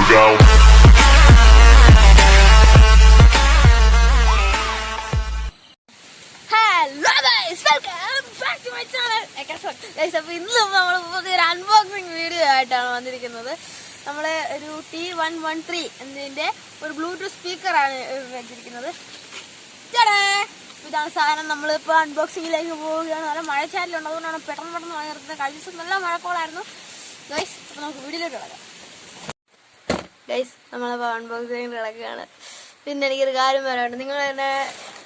So go. Hello guys welcome back to my channel guys അപ്പോൾ ഇന്ന് നമ്മൾ പുതിയൊരു അൺബോക്സിങ് വീഡിയോ ആയിട്ടാണ് വന്നിരിക്കുന്നത്. നമ്മൾ ഒരു ടി വൺ വൺ ത്രീ എന്നതിന്റെ ഒരു ബ്ലൂടൂത്ത് സ്പീക്കറാണ് വെച്ചിരിക്കുന്നത്. ഇതാണ്. സാധനം. നമ്മളിപ്പോൾ അൺബോക്സിങ്ങിലേക്ക് പോവുകയാണ്. നല്ല മഴച്ചാലിലുണ്ട് അതുകൊണ്ടാണ് പെട്ടെന്ന് പെട്ടെന്ന് വാങ്ങിയിരുന്നത് കഴിഞ്ഞ ദിവസം നല്ല മഴക്കോളായിരുന്നു. ഗൈസ് നമുക്ക് വീഡിയോയിലേക്ക് കിടക്കാം. ഗൈസ് നമ്മളെ പവൻ ബോക്സ് കിടക്കുകയാണ്. പിന്നെ എനിക്കൊരു കാര്യം പറയാനുണ്ട്. നിങ്ങൾ എന്നെ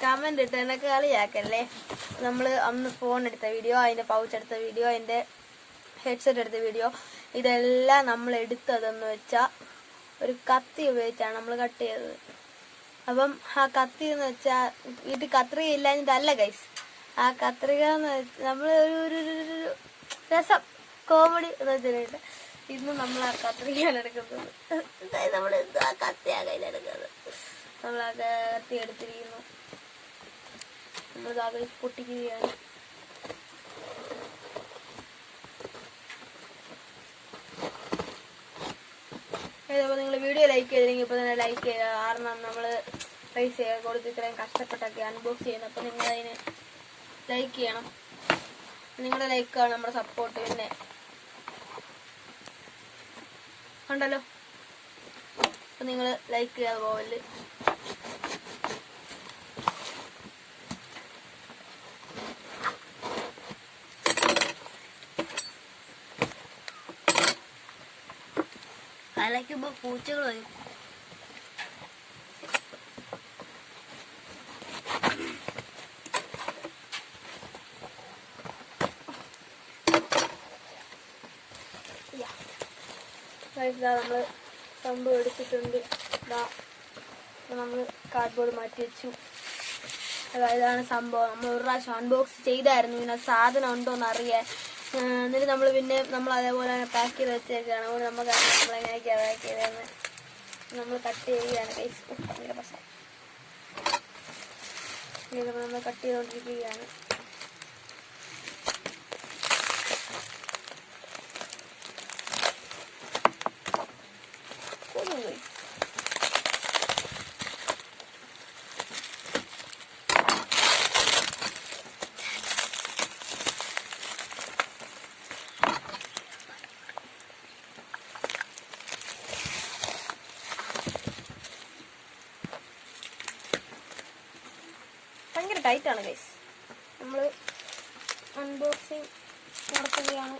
കമന്റ് ഇട്ട് എന്നെ കളിയാക്കല്ലേ? നമ്മൾ അന്ന് ഫോൺ എടുത്ത വീഡിയോ അതിന്റെ പൗച്ച് എടുത്ത വീഡിയോ അതിന്റെ ഹെഡ്സെറ്റ് എടുത്ത വീഡിയോ ഇതെല്ലാം നമ്മൾ എടുത്തതെന്ന് വെച്ചാൽ ഒരു കത്തി ഉപയോഗിച്ചാണ് നമ്മൾ കട്ട് ചെയ്തത്. അപ്പം ആ കത്തി എന്ന് വെച്ചാൽ ഇത് കത്രിക ഇല്ലാഞ്ഞിട്ടല്ല ഗൈസ് ആ കത്രിക എന്ന് വെച്ചാൽ നമ്മൾ ഒരു രസം. കോമഡി എന്ന് വെച്ചിട്ട്. ഇന്ന് നമ്മൾ ആ കത്രികയാണ് എടുക്കുന്നത്. നമ്മൾ ആ കത്തിയാ കയ്യിലെടുക്കുന്നത് നമ്മൾ ആ കത്തി എടുത്തിരിക്കുന്നു. നമ്മൾ ആ പൊട്ടിക്കുകയാണ്. ഇതേപോലെ നിങ്ങൾ വീഡിയോ ലൈക്ക് ചെയ്തില്ലെങ്കിൽ ഇപ്പോൾ തന്നെ ലൈക്ക് ചെയ്യുക. കാരണം നമ്മൾ പൈസ കൊടുത്ത് ഇത്രയും കഷ്ടപ്പെട്ടൊക്കെ അൺബോക്സ് ചെയ്യുന്നത്. അപ്പോൾ നിങ്ങൾ അതിന് ലൈക്ക് ചെയ്യണം. നിങ്ങളുടെ ലൈക്കാണ് നമ്മുടെ സപ്പോർട്ട് പിന്നെ ഉണ്ടല്ലോ. അപ്പം നിങ്ങൾ ലൈക്ക് ചെയ്യാതെ പോവൽ അലക്കുമ്പോ പൂച്ചകൾ വരും. നമ്മൾ തമ്പ് എടുത്തിട്ടുണ്ട്. ഇതാ നമ്മൾ കാർഡ്ബോർഡ് മാറ്റി വെച്ചു. ഇതാണ് സംഭവം. നമ്മൾ ഒരു പ്രാവശ്യം അൺബോക്സ് ചെയ്തായിരുന്നു. പിന്നെ സാധനം ഉണ്ടോ എന്ന് അറിയാൻ എന്നിട്ട് നമ്മൾ പിന്നെ നമ്മൾ അതേപോലെ തന്നെ പാക്ക് ചെയ്ത് വെച്ചേക്കാണ്. അതുകൊണ്ട് നമുക്ക് എങ്ങനെയൊക്കെയാണ് പാക്ക് ചെയ്തതെന്ന് നമ്മൾ കട്ട് ചെയ്യുകയാണ്. കൈസ് ഭയങ്കര പ്രശ്നം നമ്മൾ കട്ട് ചെയ്തുകൊണ്ടിരിക്കുകയാണ് ഭയങ്കര ടൈറ്റ് ആണ് ഗൈസ് നമ്മൾ അൺബോക്സിങ് നടത്തുകയാണ്.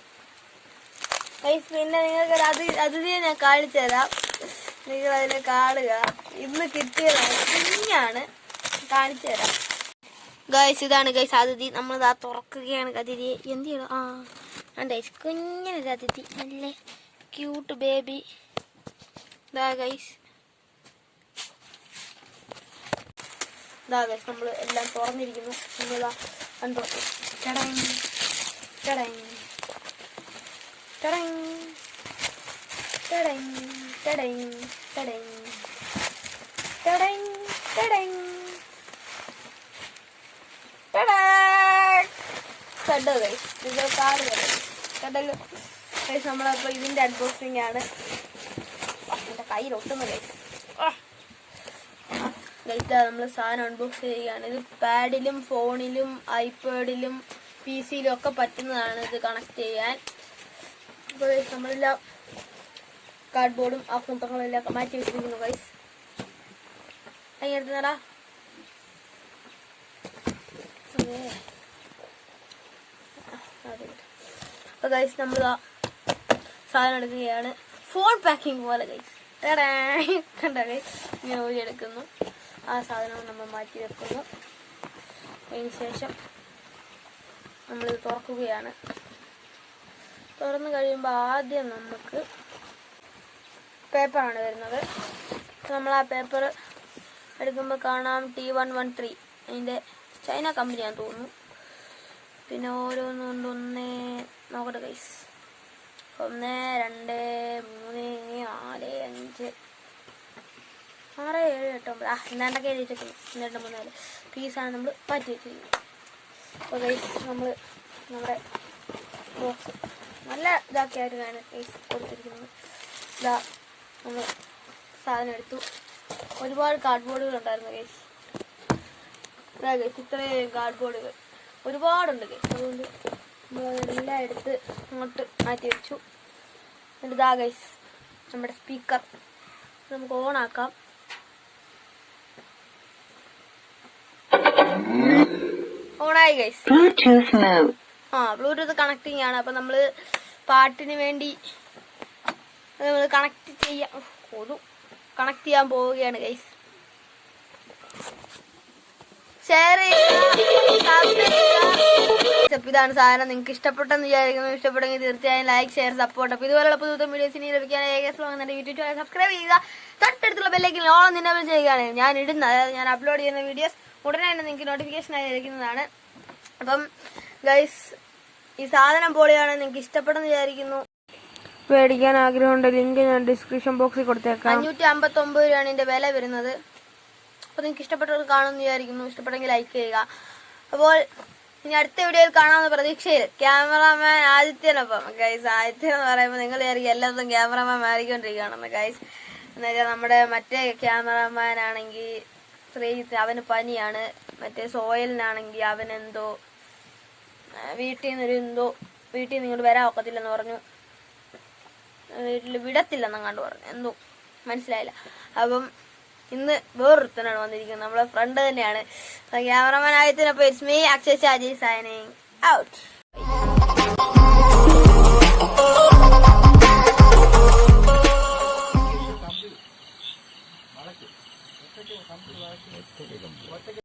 ഗൈസ് പിന്നെ നിങ്ങൾക്ക് അത് അതിഥിയെ ഞാൻ കാണിച്ചു തരാം. നിങ്ങൾ അതിനെ കാണുക. ഇന്ന് കിട്ടിയതാണ് കുഞ്ഞാണ്. കാണിച്ചു തരാം. ഗൈസ് ഇതാണ് ഗൈസ് അതിഥി. നമ്മൾ ഇതാ തുറക്കുകയാണ് അതിഥിയെ. എന്ത് ചെയ്യണം? ആ ഗൈസ് കുഞ്ഞനൊരു അതിഥി. നല്ല ക്യൂട്ട് ബേബി ഇതാ ഗൈസ് ഇതാ നമ്മൾ എല്ലാം തുറന്നിരിക്കുന്നു. നമ്മളിതാ കണ്ടോ? ചടങ് ചടങ് ചടങ് ചടങ് ചടങ് ചടങ് അൺബോക്സിംഗ് ആണ്. എന്റെ കയ്യിൽ ഒട്ടുന്നു ഗൈസ് നമ്മൾ സാധനം അൺബോക്സ് ചെയ്യുകയാണ്. ഇത് പാഡിലും ഫോണിലും ഐപാഡിലും പി സിയിലും ഒക്കെ പറ്റുന്നതാണ് ഇത് കണക്ട് ചെയ്യാൻ. അപ്പോൾ നമ്മളെല്ലാം കാർഡ്ബോർഡും ആ കൂട്ടങ്ങളും എല്ലാം മാറ്റി വെച്ചിരിക്കുന്നു ഗൈസ് അങ്ങനെ എടുത്തുന്നടാ അപ്പോൾ ഗൈസ് നമ്മൾ സാധനം എടുക്കുകയാണ്. ഫോൺ പാക്കിംഗ് പോലെ ഗൈസ് കണ്ട ഗൈസ് ഇങ്ങനെ ഊരി എടുക്കുന്നു. ആ സാധനം നമ്മൾ മാറ്റി വെക്കുന്നു. അതിന് ശേഷം നമ്മളിത് തുറക്കുകയാണ്. തുറന്നു കഴിയുമ്പോൾ ആദ്യം നമുക്ക് പേപ്പറാണ് വരുന്നത്. നമ്മൾ ആ പേപ്പർ എടുക്കുമ്പോൾ കാണാം ടി വൺ വൺ ത്രീ അതിന്റെ ചൈന കമ്പനിയാന്ന് തോന്നുന്നു. പിന്നെ ഓരോന്നുകൊണ്ട് ഒന്ന് നോക്കട്ടെ ഗൈസ് ഒന്ന് രണ്ട് മൂന്ന് നാല് അഞ്ച് ആറ് ഏഴ് എട്ട് ഒമ്പത്. ആ രണ്ടൊക്കെ എഴുതിയിട്ടുണ്ട് രണ്ട് മൂന്ന് നാല്. പീസാണ് നമ്മൾ മാറ്റി അപ്പോൾ ഗൈസ് നമ്മൾ നമ്മുടെ ബോക്സ് നല്ല ഇതാക്കിയായിട്ടാണ് ഗൈസ് കൊടുത്തിരിക്കുന്നത്. ഇതാ നമ്മൾ സാധനം എടുത്തു. ഒരുപാട് കാർഡ് ബോർഡുകൾ ഉണ്ടായിരുന്നു ഗൈസ് ഇതാ ഗൈസ് ഇത്രയും കാർഡ്ബോർഡുകൾ ഒരുപാടുണ്ട് ഗൈസ് അതുകൊണ്ട് നമ്മളെല്ലാം എടുത്ത് അങ്ങോട്ട് മാറ്റി വെച്ചു. എന്നിട്ട് ഇതാ ഗൈസ് നമ്മുടെ സ്പീക്കർ നമുക്ക് ഓൺ ഓണായി ഗൈസ്. ആ ബ്ലൂടൂത്ത് കണക്റ്റിംഗ് ആണ്. അപ്പൊ നമ്മൾ പാട്ടിന് വേണ്ടി നമ്മൾ കണക്ട് ചെയ്യാൻ ഉഫ്, കൊതു. കണക്ട് ചെയ്യാൻ പോവുകയാണ് ഗൈസ് ഷെയർ ചെയ്യുക. ഇതാണ് സാധനം. നിങ്ങൾക്ക് ഇഷ്ടപ്പെട്ടെന്ന് വിചാരിക്കുന്നു. ഇഷ്ടപ്പെട്ടെങ്കിൽ തീർച്ചയായും ലൈക്ക് ഷെയർ സപ്പോർട്ട് അപ്പോൾ ഇതുപോലുള്ള പുതിയ പുതിയ വീഡിയോസ് ഇനി ലഭിക്കാൻ ഏകദേശം യൂട്യൂബ് ചാനൽ സബ്സ്ക്രൈബ് ചെയ്യുക. തൊട്ടടുത്തുള്ള ബെല്ലേക്ക് ഓൺ നിന്നെ ചെയ്യുകയാണ്. ഞാൻ ഇടുന്ന അതായത് ഞാൻ അപ്ലോഡ് ചെയ്യുന്ന വീഡിയോസ് ഉടനെ തന്നെ നിങ്ങൾക്ക് നോട്ടിഫിക്കേഷൻ ആയി ലഭിക്കുന്നതാണ് അപ്പം ഗൈസ് ഈ സാധനം പൊളിയാണ് നിങ്ങൾക്ക് ഇഷ്ടപ്പെടുന്ന വിചാരിക്കുന്നു. മേടിക്കാൻ ആഗ്രഹമുണ്ട്. ലിങ്ക് ഞാൻ ഡിസ്ക്രിപ്ഷൻ ബോക്സിൽ കൊടുത്തേക്കാം. അഞ്ഞൂറ്റി അമ്പത്തി ഒമ്പത് രൂപയാണ് ഇതിന്റെ വില വരുന്നത്. അപ്പൊ നിങ്ങൾക്ക് ഇഷ്ടപ്പെട്ടവർ കാണുമെന്ന് വിചാരിക്കുന്നു. ഇഷ്ടപ്പെട്ടെങ്കിൽ ലൈക്ക് ചെയ്യുക. അപ്പോൾ ഇനി അടുത്ത വീഡിയോയിൽ കാണാമെന്ന പ്രതീക്ഷയിൽ ക്യാമറാമാൻ ആദിത്യനൊപ്പം. ഗൈസ് ആദിത്യൻ എന്ന് പറയുമ്പോൾ നിങ്ങൾ വിചാരിക്കും എല്ലായിടത്തും ക്യാമറാമാൻ മാറിക്കൊണ്ടിരിക്കുകയാണെന്ന്. ഗൈസ് എന്നുവെച്ചാൽ നമ്മുടെ മറ്റേ ക്യാമറാമാൻ ആണെങ്കിൽ ശ്രീജിത്ത് അവന് പനിയാണ്. മറ്റേ സോയലിനാണെങ്കിൽ അവൻ എന്തോ വീട്ടിൽ നിന്നൊരു എന്തോ വീട്ടിൽ നിന്ന് ഇങ്ങോട്ട് വരാൻ ഒക്കത്തില്ലെന്ന് പറഞ്ഞു. വീട്ടിൽ വിടത്തില്ലെന്നങ്ങാണ്ട് പറഞ്ഞു. എന്തോ മനസ്സിലായില്ല. അപ്പം ഇന്ന് വേറൊരുത്തനാണ് വന്നിരിക്കുന്നത്. നമ്മളെ ഫ്രണ്ട് തന്നെയാണ്. Cameraman ആയതിനൊപ്പം it's me Akshay Shaji signing out ごちそうさまでした。